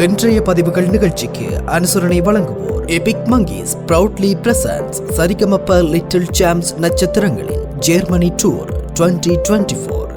இன்றைய பதிவுகள் நிகழ்ச்சிக்கு அனுசரணை வழங்குவோர் epic monkeys proudly presents Saregamapa little champs நட்சத்திரங்களின் ஜெர்மனி டூர் 2024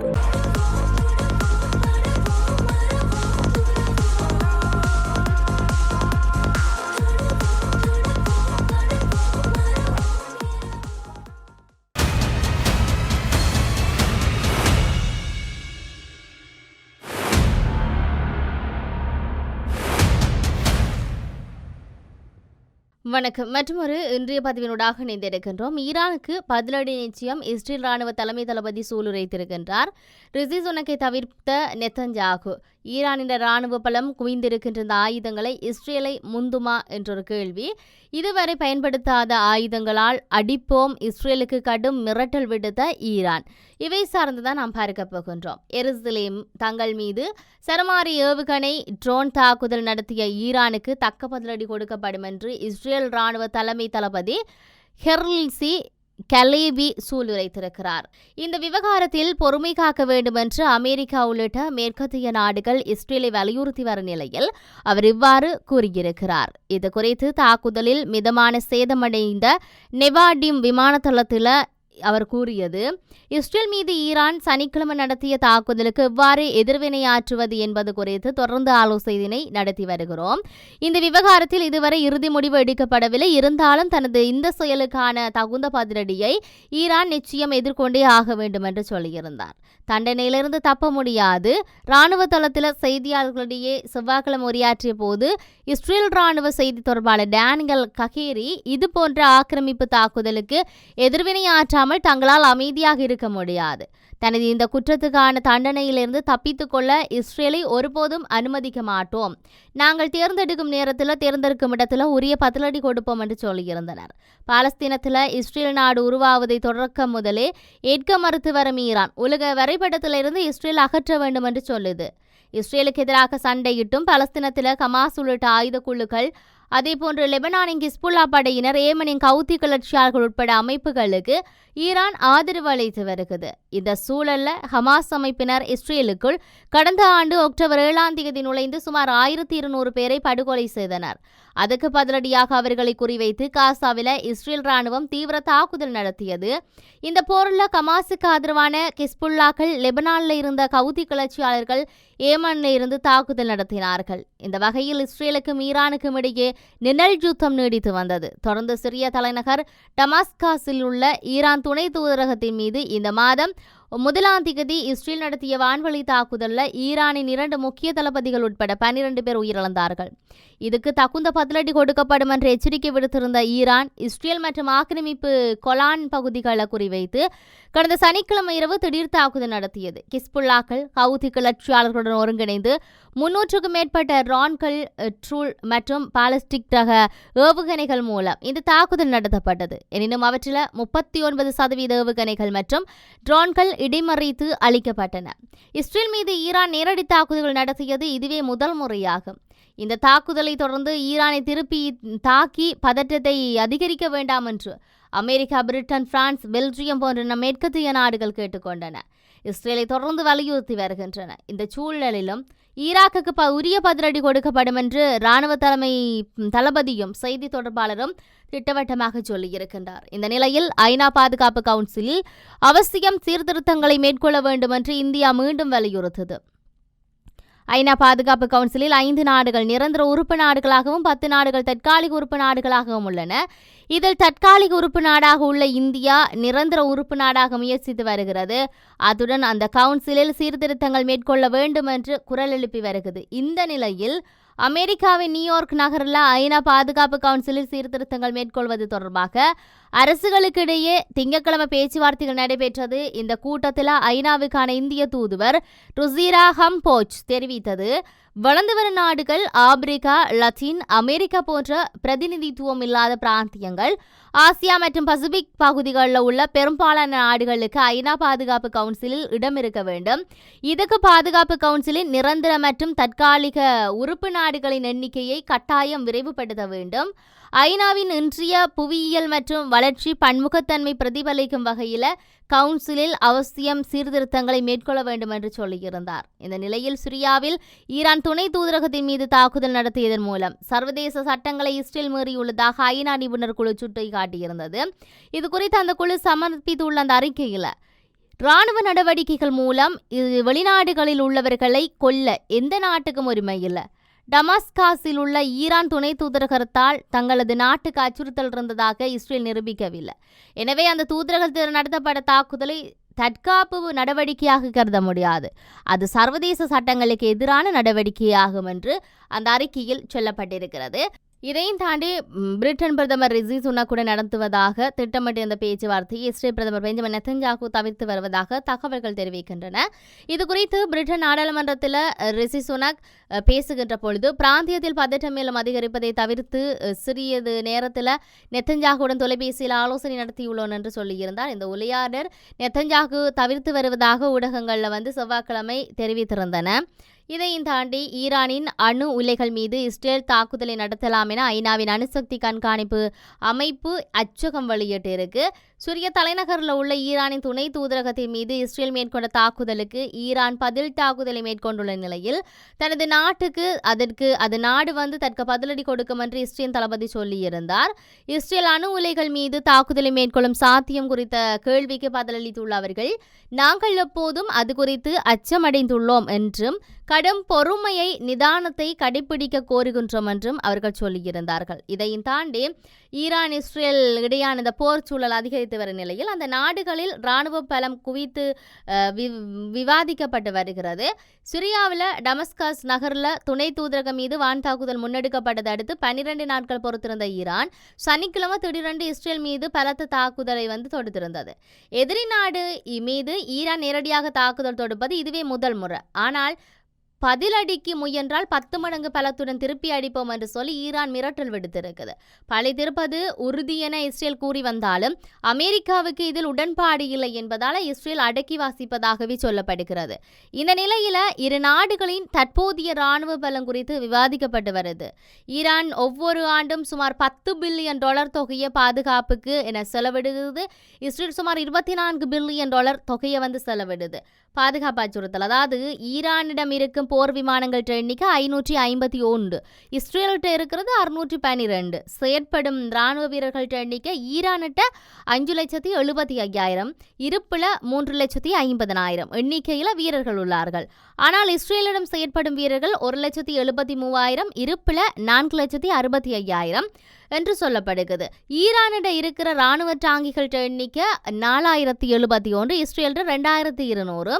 வணக்கம். மற்றொரு இன்றைய பதிவினூடாக இணைந்திருக்கின்றோம். ஈரானுக்கு பதிலடி நிச்சயம் இஸ்ரேல் ராணுவ தலைமை தளபதி சூளுரைத்திருக்கின்றார். ரிசி சுனக்கை தவிர்த்த நெத்தஞ்சாகு. ஈரானின் ராணுவ பலம் குவிந்திருக்கின்ற இந்த ஆயுதங்களை இஸ்ரேலை முந்துமா என்றொரு கேள்வி. இதுவரை பயன்படுத்தாத ஆயுதங்களால் அடிப்போம். இஸ்ரேலுக்கு கடும் மிரட்டல் விடுத்த ஈரான். இவை சார்ந்துதான் நாம் பார்க்க போகின்றோம். எருசலேம் தங்கள் மீது சரமாரி ஏவுகணை ட்ரோன் தாக்குதல் நடத்திய ஈரானுக்கு தக்க பதிலடி கொடுக்கப்படும் என்று இஸ்ரேல் ராணுவ தலைமை தளபதி ஹெர்லிசி கலேபி சூளுரைத்திருக்கிறார் இந்த விவகாரத்தில் பொறுமை காக்க வேண்டுமென்று அமெரிக்கா உள்ளிட்ட மேற்கத்திய நாடுகள் இஸ்ரேலை வலியுறுத்தி வரும் நிலையில் அவர் இவ்வாறு கூறியிருக்கிறார். இது குறித்து தாக்குதலில் மிதமான சேதமடைந்த நெவாடிம் விமானத்தளத்தில் அவர் கூறியது இஸ்ரேல் மீது ஈரான் சனிக்கிழமை நடத்திய தாக்குதலுக்கு எவ்வாறு எதிர்வினையாற்றுவது என்பது குறித்து தொடர்ந்து ஆலோசனை நடத்தி வருகிறோம். இந்த விவகாரத்தில் இதுவரை இறுதி முடிவு எடுக்கப்படவில்லை. இருந்தாலும் தனது இந்த செயலுக்கான தகுந்த பதிலடியை ஈரான் நிச்சயம் எதிர்கொண்டே ஆக வேண்டும் என்று சொல்லியிருந்தார். தண்டனையிலிருந்து தப்ப முடியாது. ராணுவ தளத்தில் செய்தியாளர்களிடையே செவ்வாய்க்கிழமை உரையாற்றிய போது இஸ்ரேல் ராணுவ செய்தி தொடர்பாளர் டேனியல் ககேரி இதுபோன்ற ஆக்கிரமிப்பு தாக்குதலுக்கு இல்லாமல் தங்களால் அமைதியாக இருக்க முடியாது. தனது இந்த குற்றத்துக்கான தண்டனையிலிருந்து தப்பித்துக் கொள்ள இஸ்ரேலை ஒருபோதும் அனுமதிக்க மாட்டோம். நாங்கள் தேர்ந்தெடுக்கும் நேரத்தில் தேர்ந்தெடுக்கும் இடத்துல உரிய பதிலடி கொடுப்போம் என்று சொல்லியிருந்தனர். பாலஸ்தீனத்தில் இஸ்ரேல் நாடு உருவாவதை தொடக்க முதலே ஏற்க மறுத்து வரும் ஈரான் உலக வரைபடத்திலிருந்து இஸ்ரேல் அகற்ற வேண்டும் என்று சொல்லுது. இஸ்ரேலுக்கு எதிராக சண்டையிட்டும் பலஸ்தீனத்தில் கமாஸ் உள்ளிட்ட ஆயுத குழுக்கள் அதேபோன்று லெபனானின் கிஸ்புல்லா படையினர் ஏமனின் கவுத்தி கிளர்ச்சியாளர்கள் உட்பட அமைப்புகளுக்கு ஈரான் ஆதரவு அளித்து வருகிறது. இந்த சூழல்ல ஹமாஸ் அமைப்பினர் இஸ்ரேலுக்குள் கடந்த ஆண்டு அக்டோபர் ஏழாம் தேதி நுழைந்து சுமார் ஆயிரத்தி இருநூறு பேரை படுகொலை செய்தனர். அதுக்கு பதிலடியாக அவர்களை குறிவைத்து காசாவில இஸ்ரேல் ராணுவம் தீவிர தாக்குதல் நடத்தியது. இந்த போரில் கமாஸுக்கு ஆதரவான கிஸ்புல்லாக்கள் லெபனானில் இருந்த கவுதி கிளர்ச்சியாளர்கள் ஏமனில் இருந்து தாக்குதல் நடத்தினார்கள். இந்த வகையில் இஸ்ரேலுக்கும் ஈரானுக்கும் இடையே நிழல் யுத்தம் நீடித்து வந்தது. தொடர்ந்து சிறிய தலைநகர் டமாஸ்காஸில் உள்ள ஈரான் துணை தூதரகத்தின் மீது இந்த மாதம் முதலாம் திகதி இஸ்ரேல் நடத்திய வான்வழி தாக்குதலில் ஈரானின் இரண்டு முக்கிய தளபதிகள் உட்பட பன்னிரண்டு பேர் உயிரிழந்தார்கள். இதுக்கு தகுந்த பதிலடி கொடுக்கப்படும் என்று எச்சரிக்கை விடுத்திருந்த ஈரான் இஸ்ரேல் மற்றும் ஆக்கிரமிப்பு கொலான் பகுதிகளை குறிவைத்து கடந்த சனிக்கிழமை இரவு திடீர் தாக்குதல் நடத்தியது. கிஸ்புல்லாக்கள் ஹவுதி கிளர்ச்சியாளர்களுடன் ஒருங்கிணைந்து முன்னூற்றுக்கும் மேற்பட்ட ரான்கள் ட்ரூல் மற்றும் பாலஸ்டிக் ரக ஏவுகணைகள் மூலம் இந்த தாக்குதல் நடத்தப்பட்டது. எனினும் அவற்றில் முப்பத்தி ஒன்பது சதவீத ஏவுகணைகள் மற்றும் ட்ரோன்கள் இடைமறித்து அளிக்கப்பட்டன இஸ்ரேல் மீது ஈரான் நேரடி தாக்குதல்கள் நடத்தியது இதுவே முதல் முறையாகும். இந்த தாக்குதலை தொடர்ந்து ஈரானை திருப்பி தாக்கி பதற்றத்தை அதிகரிக்க வேண்டாம் என்று அமெரிக்கா பிரிட்டன் பிரான்ஸ் பெல்ஜியம் போன்ற மேற்கத்திய நாடுகள் கேட்டுக்கொண்டன. இஸ்ரேலை தொடர்ந்து வலியுறுத்தி வருகின்றன. இந்த சூழலிலும் ஈராக்குக்கு ப உரிய பதிலடி கொடுக்கப்படும் என்று இராணுவ தலைமை தளபதியும் செய்தி தொடர்பாளரும் திட்டவட்டமாக சொல்லியிருக்கின்றார். இந்த நிலையில் ஐநா பாதுகாப்பு கவுன்சிலில் அவசியம் சீர்திருத்தங்களை மேற்கொள்ள வேண்டும் என்று இந்தியா மீண்டும் வலியுறுத்தது. ஐநா பாதுகாப்பு கவுன்சிலில் ஐந்து நாடுகள் நிரந்தர உறுப்பு நாடுகளாகவும் பத்து நாடுகள் தற்காலிக உறுப்பு நாடுகளாகவும் உள்ளன. இதில் தற்காலிக உறுப்பு நாடாக உள்ள இந்தியா நிரந்தர உறுப்பு நாடாக முயற்சித்து வருகிறது. அத்துடன் அந்த கவுன்சிலில் சீர்திருத்தங்கள் மேற்கொள்ள வேண்டும் என்று குரல் எழுப்பி வருகிறது. இந்த நிலையில் அமெரிக்காவின் நியூயார்க் நகரில் ஐநா பாதுகாப்பு கவுன்சிலில் சீர்திருத்தங்கள் மேற்கொள்வது தொடர்பாக அரசுகளுக்கிடையே திங்கட்கிழமை பேச்சுவார்த்தைகள் நடைபெற்றது. இந்த கூட்டத்தில் ஐநாவுக்கான இந்திய தூதுவர் ருசீரா ஹம்போச் தெரிவித்தது. வளர்ந்து வரும் நாடுகள் ஆப்பிரிக்கா லத்தீன் அமெரிக்கா போன்ற பிரதிநிதித்துவம் இல்லாத பிராந்தியங்கள் ஆசியா மற்றும் பசிபிக் பகுதிகளில் உள்ள பெரும்பாலான நாடுகளுக்கு ஐநா பாதுகாப்பு கவுன்சிலில் இடம் இருக்க வேண்டும். இதுக்கு பாதுகாப்பு கவுன்சிலின் நிரந்தர மற்றும் தற்காலிக உறுப்பு நாடுகளின் எண்ணிக்கையை கட்டாயம் விரைவுபடுத்த வேண்டும். ஐநாவின் இன்றைய புவியியல் மற்றும் வளர்ச்சி பன்முகத்தன்மை பிரதிபலிக்கும் வகையில் கவுன்சிலில் அவசியம் சீர்திருத்தங்களை மேற்கொள்ள வேண்டும் என்று சொல்லியிருந்தார். இந்த நிலையில் சிரியாவில் ஈரான் துணை தூதரகத்தின் மீது தாக்குதல் நடத்தியதன் மூலம் சர்வதேச சட்டங்களை இஸ்ரேல் மீறியுள்ளதாக ஐநா நிபுணர் குழு சுட்டிக்காட்டியிருந்தது. இது குறித்து அந்த குழு சமர்ப்பித்துள்ள அந்த அறிக்கையில் ராணுவ நடவடிக்கைகள் மூலம் இது வெளிநாடுகளில் உள்ளவர்களை கொல்ல எந்த நாட்டுக்கும் உரிமை இல்லை. டமாஸ்காஸில் உள்ள ஈரான் துணை தூதரகத்தால் தங்களது நாட்டுக்கு அச்சுறுத்தல் இருந்ததாக இஸ்ரேல் நிரூபிக்கவில்லை. எனவே அந்த தூதரகத்தில் நடத்தப்பட்ட தாக்குதலை தற்காப்பு நடவடிக்கையாக கருத முடியாது. அது சர்வதேச சட்டங்களுக்கு எதிரான நடவடிக்கையாகும் என்று அந்த அறிக்கையில் சொல்லப்பட்டிருக்கிறது. இதையும் தாண்டி பிரிட்டன் பிரதமர் ரிஷி சுனக்குடன் நடத்துவதாக திட்டமிட்டிருந்த பேச்சுவார்த்தையை இஸ்ரேல் பிரதமர் பெஞ்சமின் நெத்தன்யாகு தவிர்த்து வருவதாக தகவல்கள் தெரிவிக்கின்றன. இது குறித்து பிரிட்டன் நாடாளுமன்றத்தில் ரிசி சுனக் பேசுகின்ற பொழுது பிராந்தியத்தில் பதட்டம் மேலும் அதிகரிப்பதை தவிர்த்து சிறியது நேரத்தில் நெத்தன்ஜாகுடன் தொலைபேசியில் ஆலோசனை நடத்தியுள்ளோம் என்று சொல்லியிருந்தார். இந்த உரையாடல் நெத்தன்ஜாகு தவிர்த்து வருவதாக ஊடகங்களில் வந்து செவ்வாய்க்கிழமை தெரிவித்திருந்தன. இதையும் தாண்டி ஈரானின் அணு உலைகள் மீது இஸ்ரேல் தாக்குதலை நடத்தலாம் என ஐநாவின் அணுசக்தி கண்காணிப்பு அமைப்பு அச்சகம் வெளியிட்டிருக்கு. சிரிய தலைநகரில் உள்ள ஈரானின் துணை தூதரகத்தின் மீது இஸ்ரேல் மேற்கொண்ட தாக்குதலுக்கு ஈரான் பதில் தாக்குதலை மேற்கொண்டுள்ள நிலையில் தனது நாட்டுக்கு அதற்கு அது நாடு வந்து தற்கு பதிலடி கொடுக்கும் என்று இஸ்ரேல் தளபதி சொல்லியிருந்தார். இஸ்ரேல் அணு உலைகள் மீது தாக்குதலை மேற்கொள்ளும் சாத்தியம் குறித்த கேள்விக்கு பதிலளித்துள்ள அவர்கள் நாங்கள் எப்போதும் அது குறித்து அச்சமடைந்துள்ளோம் என்றும் கடும் பொறுமையை நிதானத்தை கடைபிடிக்க கோருகின்றோம் என்றும் அவர்கள் சொல்லியிருந்தார்கள். இதையும் தாண்டி ஈரான் இஸ்ரேல் இடையான இந்த போர் சூழல் அதிகரித்து வரும் நிலையில் அந்த நாடுகளில் இராணுவ பலம் குவித்து விவாதிக்கப்பட்டு வருகிறது. சிரியாவில் டமஸ்கஸ் நகரில் துணை தூதரகம் மீது வான் தாக்குதல் முன்னெடுக்கப்பட்டதை அடுத்து பன்னிரண்டு நாட்கள் பொறுத்திருந்த ஈரான் சனிக்கிழமை திடீரென்று இஸ்ரேல் மீது பலத்த தாக்குதலை வந்து தொடுத்திருந்தது. எதிரி நாடு மீது ஈரான் நேரடியாக தாக்குதல் தொடுப்பது இதுவே முதல் முறை. ஆனால் பதிலடிக்கு முயன்றால் பத்து மடங்கு பலத்துடன் திருப்பி அடிப்போம் என்று சொல்லி ஈரான் மிரட்டல் விடுத்திருக்குது பழி திருப்பது உறுதி என இஸ்ரேல் கூறி வந்தாலும் அமெரிக்காவுக்கு இதில் உடன்பாடு இல்லை என்பதால் இஸ்ரேல் அடக்கி வாசிப்பதாகவே சொல்லப்படுகிறது. இந்த நிலையில இரு நாடுகளின் தற்போதைய ராணுவ பலம் குறித்து விவாதிக்கப்பட்டு வருது. ஈரான் ஒவ்வொரு ஆண்டும் சுமார் பத்து பில்லியன் டாலர் தொகையை பாதுகாப்புக்கு என செலவிடுகிறது. இஸ்ரேல் சுமார் இருபத்தி நான்கு பில்லியன் டாலர் தொகையை வந்து செலவிடுது. பாதுகாப்பு அச்சுறுத்தல் அதாவது ஈரானிடம் இருக்கும் போர் விமானங்கள் எண்ணிக்கை ஐநூற்றி ஐம்பத்தி ஒன்று. இஸ்ரேல்கிட்ட இருக்கிறது அறுநூற்றி பன்னிரெண்டு. செயற்படும் இராணுவ வீரர்கள் எண்ணிக்கை ஈரானிட்ட அஞ்சு லட்சத்தி எழுபத்தி ஐயாயிரம். இருப்பில் மூன்று லட்சத்தி ஐம்பதனாயிரம். எண்ணிக்கையில் வீரர்கள் உள்ளார்கள். ஆனால் இஸ்ரேலிடம் செயற்படும் வீரர்கள் ஒரு லட்சத்தி எழுபத்தி மூவாயிரம் இருப்பில் நான்கு லட்சத்தி அறுபத்தி ஐயாயிரம் என்று சொல்லப்படுகிறது. ஈரானிட இருக்கிற இராணுவ டாங்கிகள் எண்ணிக்கை நாலாயிரத்தி எழுபத்தி ஒன்று இஸ்ரேல்ட ரெண்டாயிரத்தி இருநூறு.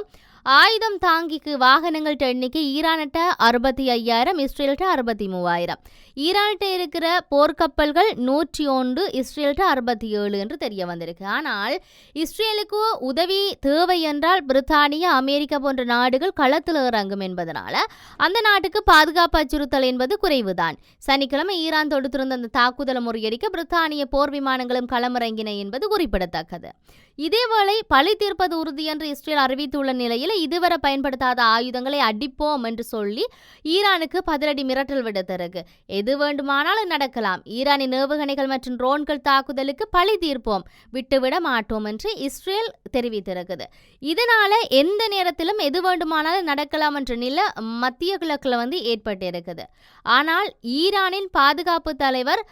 ஆயுதம் தாங்கிக்கு வாகனங்கள் எண்ணிக்கை ஈரான்கிட்ட அறுபத்தி ஐயாயிரம் இஸ்ரேல்கிட்ட அறுபத்தி மூவாயிரம் ஈரான்கிட்ட இருக்கிற போர்க்கப்பல்கள் நூற்றி ஒன்று இஸ்ரேல்கிட்ட அறுபத்தி ஏழு என்று தெரிய வந்திருக்கு ஆனால் இஸ்ரேலுக்கு உதவி தேவை என்றால் பிரித்தானியா அமெரிக்கா போன்ற நாடுகள் களத்தில் இறங்கும் என்பதனால அந்த நாட்டுக்கு பாதுகாப்பு அச்சுறுத்தல் என்பது குறைவுதான். சனிக்கிழமை ஈரான் தொடுத்திருந்த அந்த தாக்குதலை முறியடிக்க பிரித்தானிய போர் விமானங்களும் களமிறங்கின என்பது குறிப்பிடத்தக்கது. இதேவேளை பழி தீர்ப்பது உறுதி என்று இஸ்ரேல் அறிவித்துள்ள நிலையில் இதுவரை பயன்படுத்தாத ஆயுதங்களை அடிப்போம் என்று சொல்லி ஈரானுக்கு பதிலடி மிரட்டல் விடுத்திருக்கு. எது வேண்டுமானாலும் நடக்கலாம். ஈரானின் ஏவுகணைகள் மற்றும் ட்ரோன்கள் தாக்குதலுக்கு பழி தீர்ப்போம் விட்டுவிட மாட்டோம் என்று இஸ்ரேல் தெரிவித்திருக்குது. இதனால எந்த நேரத்திலும் எது வேண்டுமானாலும் நடக்கலாம் என்ற நிலை மத்திய கிழக்குல வந்து ஏற்பட்டிருக்குது. ஆனால் ஈரானின் பாதுகாப்பு தலைவர்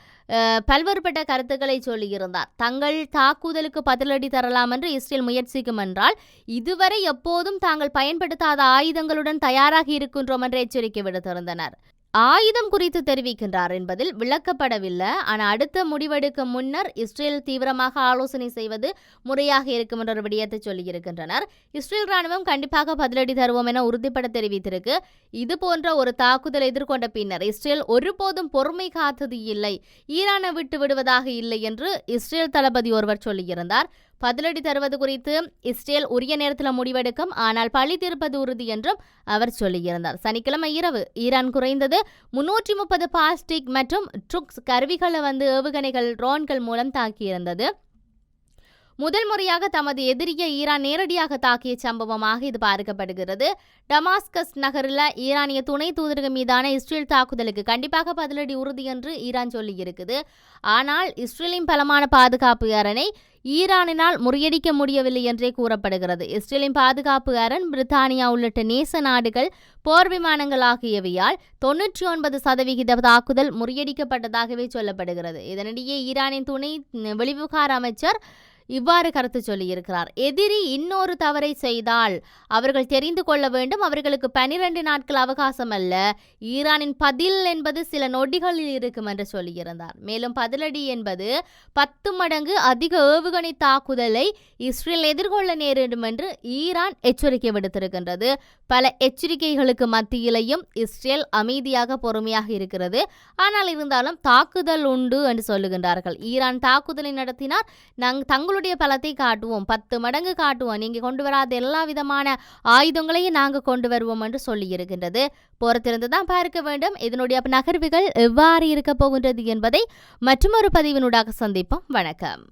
பல்வேறுபட்ட கருத்துக்களை சொல்லியிருந்தார். தங்கள் தாக்குதலுக்கு பதிலடி தரலாம் என்று இஸ்ரேல் முயற்சிக்கும் என்றால் இதுவரை எப்போதும் தாங்கள் பயன்படுத்தாத ஆயுதங்களுடன் தயாராகி இருக்கின்றோம் என்று எச்சரிக்கை விடுத்திருந்தனர். ஆயுதம் குறித்து தெரிவிக்கின்றார் என்பதில் விளக்கப்படவில்லை. ஆனால் அடுத்த முடிவெடுக்கும் முன்னர் இஸ்ரேல் தீவிரமாக ஆலோசனை செய்வது முறையாக இருக்கும் என்ற ஒரு விடயத்தை சொல்லியிருக்கின்றனர். இஸ்ரேல் ராணுவம் கண்டிப்பாக பதிலடி தருவோம் என உறுதிப்பட தெரிவித்திருக்கு. இது போன்ற ஒரு தாக்குதல் எதிர்கொண்ட பின்னர் இஸ்ரேல் ஒருபோதும் பொறுமை காத்தது இல்லை. ஈரானை விட்டு விடுவதாக இல்லை என்று இஸ்ரேல் தளபதி ஒருவர் சொல்லியிருந்தார். பதிலடி தருவது குறித்து இஸ்ரேல் உரிய நேரத்தில் முடிவெடுக்கும். ஆனால் பழி தீர்ப்பது உறுதி என்றும் அவர் சொல்லியிருந்தார். சனிக்கிழமை இரவு ஈரான் குறைந்தது முன்னூற்றி முப்பது பாஸ்டிக் மற்றும் ட்ருக்ஸ் கருவிகளை வந்து ஏவுகணைகள் ட்ரோன்கள் மூலம் தாக்கியிருந்தது. முதல் முறையாக தமது எதிரியை ஈரான் நேரடியாக தாக்கிய சம்பவமாக இது பார்க்கப்படுகிறது டமாஸ்கஸ் நகரில் ஈரானிய துணை தூதரகம் மீதான இஸ்ரேல் தாக்குதலுக்கு கண்டிப்பாக பதிலடி உறுதி என்று ஈரான் சொல்லியிருக்குது. ஆனால் இஸ்ரேலின் பலமான பாதுகாப்பு அரணை ஈரானினால் முறியடிக்க முடியவில்லை என்றே கூறப்படுகிறது. இஸ்ரேலின் பாதுகாப்பு அரண் பிரித்தானியா உள்ளிட்ட நேச நாடுகள் போர் விமானங்கள் ஆகியவையால் தொன்னூற்றி ஒன்பது சதவிகித தாக்குதல் முறியடிக்கப்பட்டதாகவே சொல்லப்படுகிறது. இதனிடையே ஈரானின் துணை வெளிவிவகார அமைச்சர் இவ்வாறு கருத்து சொல்லியிருக்கிறார். எதிரி இன்னொரு தவறை செய்தால் அவர்கள் தெரிந்து கொள்ள வேண்டும். அவர்களுக்கு பனிரெண்டு நாட்கள் அவகாசம் அல்ல ஈரானின் பதில் என்பது சில நொடிகளில் இருக்கும் என்று சொல்லியிருந்தார். மேலும் பதிலடி என்பது பத்து மடங்கு அதிக ஏவுகணை தாக்குதலை இஸ்ரேல் எதிர்கொள்ள நேரிடும் என்று ஈரான் எச்சரிக்கை விடுத்திருக்கின்றது. பல எச்சரிக்கைகளுக்கு மத்தியிலையும் இஸ்ரேல் அமைதியாக பொறுமையாக இருக்கிறது. ஆனால் இருந்தாலும் தாக்குதல் உண்டு என்று சொல்லுகின்றார்கள். ஈரான் தாக்குதலை நடத்தினார் நாங்கள் தங்களுடைய பலத்தை காட்டுவோம் பத்து மடங்கு காட்டுவோம். நீங்கள் கொண்டு வராத எல்லா விதமான ஆயுதங்களையும் நாங்கள் கொண்டு வருவோம் என்று சொல்லியிருக்கின்றது பொறுத்திருந்து தான் பார்க்க வேண்டும். இதனுடைய நகர்வுகள் எவ்வாறு இருக்க போகின்றது என்பதை மற்றொரு பதிவினூடாக சந்திப்போம். வணக்கம்.